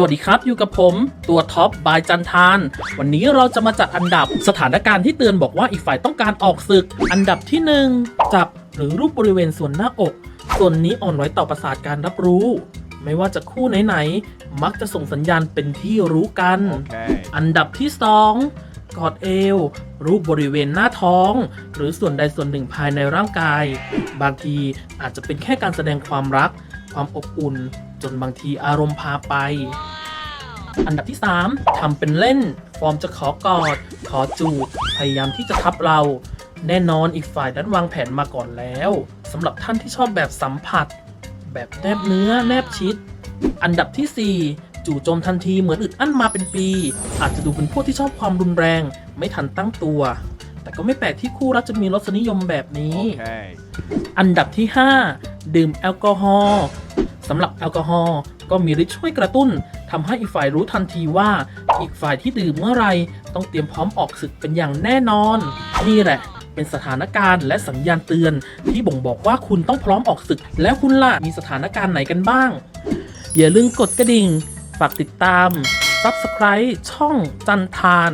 สวัสดีครับ อยู่กับผมตัวท็อปบายจันทาน วันนี้เราจะมาจัดอันดับสถานการณ์ที่เตือนบอกว่าอีกฝ่ายต้องการออกศึก อันดับที่ 1 จับหรือรูปบริเวณส่วนหน้าอก ส่วนนี้อ่อนไหวต่อประสาทการรับรู้ ไม่ว่าจะคู่ไหนๆมักจะส่งสัญญาณเป็นที่รู้กัน Okay. อันดับที่ 2 กอดเอว รูปบริเวณหน้าท้อง หรือส่วนใดส่วนหนึ่งภายในร่างกาย บางทีอาจจะเป็นแค่การแสดงความรัก ความอบอุ่น จนบางทีอารมณ์พาไป อันดับที่ 3ทำเป็นเล่น ฟอร์มจะขอกอด ขอจูบ พยายามที่จะทับเรา แน่นอนอีกฝ่ายนั้นวางแผนมาก่อนแล้วสำหรับท่านที่ชอบแบบสัมผัส แบบแนบเนื้อแนบชิด อันดับที่ 4จู่โจมทันทีเหมือนอึดอั้นมาเป็นปี อาจจะดูเป็นพวกที่ชอบความรุนแรง ไม่ทันตั้งตัว แต่ก็ไม่แปลกที่คู่รักจะมีรสนิยมแบบนี้ Okay. อันดับที่5 ดื่มแอลกอฮอล์สำหรับแอลกอฮอล์ก็มีฤทธิ์ช่วยกระตุ้นทำให้อีกฝ่ายรู้ทันทีว่าอีกฝ่ายที่ดื่มเมื่อไรต้องเตรียมพร้อมออกศึกเป็นอย่างแน่นอน นี่แหละ เป็นสถานการณ์และสัญญาณเตือน ที่บ่งบอกว่าคุณต้องพร้อมออกศึก แล้วคุณล่ะมีสถานการณ์ไหนกันบ้าง อย่าลืมกดกระดิ่ง ฝากติดตาม Subscribe ช่องจันทาน